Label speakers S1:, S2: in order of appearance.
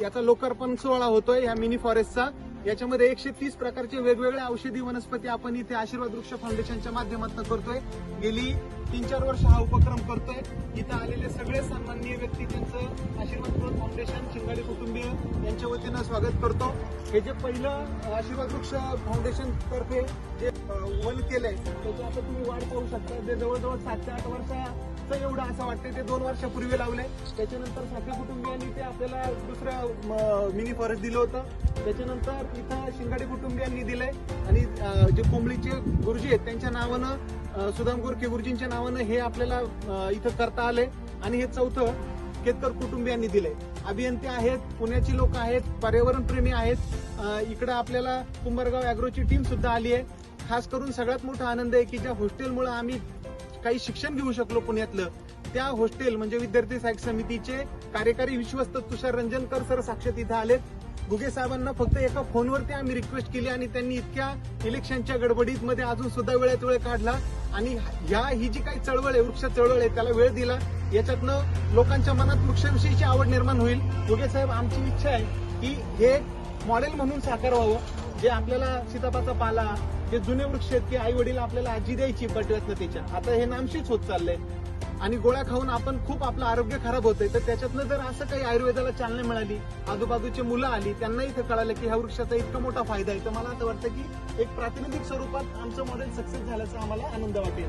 S1: याचा लोकार्पण सोहळा होतोय या मिनी फॉरेस्टचा. याच्यामध्ये एकशे तीस प्रकारचे वेगवेगळ्या औषधी वनस्पती आपण इथे आशीर्वाद वृक्ष फाउंडेशनच्या माध्यमातून करतोय. गेली तीन चार वर्ष हा उपक्रम करतोय. इथं आलेले सगळे सन्माननीय व्यक्ती त्यांचं आशीर्वाद वृक्ष फाउंडेशन शिंगाडे कुटुंबीय यांच्या वतीनं स्वागत करतो. हे जे पहिलं आशीर्वाद वृक्ष फाउंडेशन तर्फे जे वन केलंय त्याची आता तुम्ही वाढ पाहू शकता. जे जवळजवळ सात ते आठ वर्षाचं एवढं असं वाटतंय ते दोन वर्षापूर्वी लावले त्याच्यानंतर साखर कुटुंबियांनी ते आपल्याला दुसरं मिनी फॉरेस्ट दिलं होतं. त्याच्यानंतर इथं शिंगाडे कुटुंबियांनी दिलंय. आणि जे कोंबडीचे गुरुजी आहेत त्यांच्या नावानं सुदाम गोरखे गुरुजींच्या नावानं हे आपल्याला इथं करता आले आणि हे चौथं केतकर कुटुंबियांनी दिलंय. अभियंते आहेत पुण्याची लोक आहेत पर्यावरण प्रेमी आहेत. इकडं आपल्याला कुंभारगाव अॅग्रोची टीम सुद्धा आली आहे. खास करून सगळ्यात मोठा आनंद आहे की ज्या हॉस्टेलमुळे आम्ही काही शिक्षण घेऊ शकलो पुण्यातलं. त्या हॉस्टेल म्हणजे विद्यार्थी सहाय्यक समितीचे कार्यकारी विश्वस्त तुषार रंजनकर सर साक्षात इथं आलेत. गुगे साहेबांना फक्त एका फोनवरती आम्ही रिक्वेस्ट केली आणि त्यांनी इतक्या इलेक्शनच्या गडबडीत मध्ये अजून सुद्धा वेळेत वेळ काढला. आणि ह्या ही जी काही चळवळ आहे वृक्ष चळवळ आहे त्याला वेळ दिला. याच्यातनं लोकांच्या मनात वृक्षाविषयीची आवड निर्माण होईल. गुगे साहेब आमची इच्छा आहे की हे मॉडेल म्हणून साकार व्हावं. जे आपल्याला सीतापाचा पाला जे जुने वृक्ष आहेत की आई वडील आपल्याला आजी द्यायची बटव्यातनं त्याच्या. आता हे नामशीच होत चाललंय. आणि गोळ्या खाऊन आपण खूप आपलं आरोग्य खराब होतंय. तर त्याच्यातनं जर असं काही आयुर्वेदाला चालना मिळाली आजूबाजूची मुलं आली त्यांना इथं कळालं की ह्या वृक्षाचा इतका मोठा फायदा आहे. तर मला असं वाटतं की एक प्रातिनिधिक स्वरूपात आमचं मॉडेल सक्सेस झाल्याचा आम्हाला आनंद वाटेल.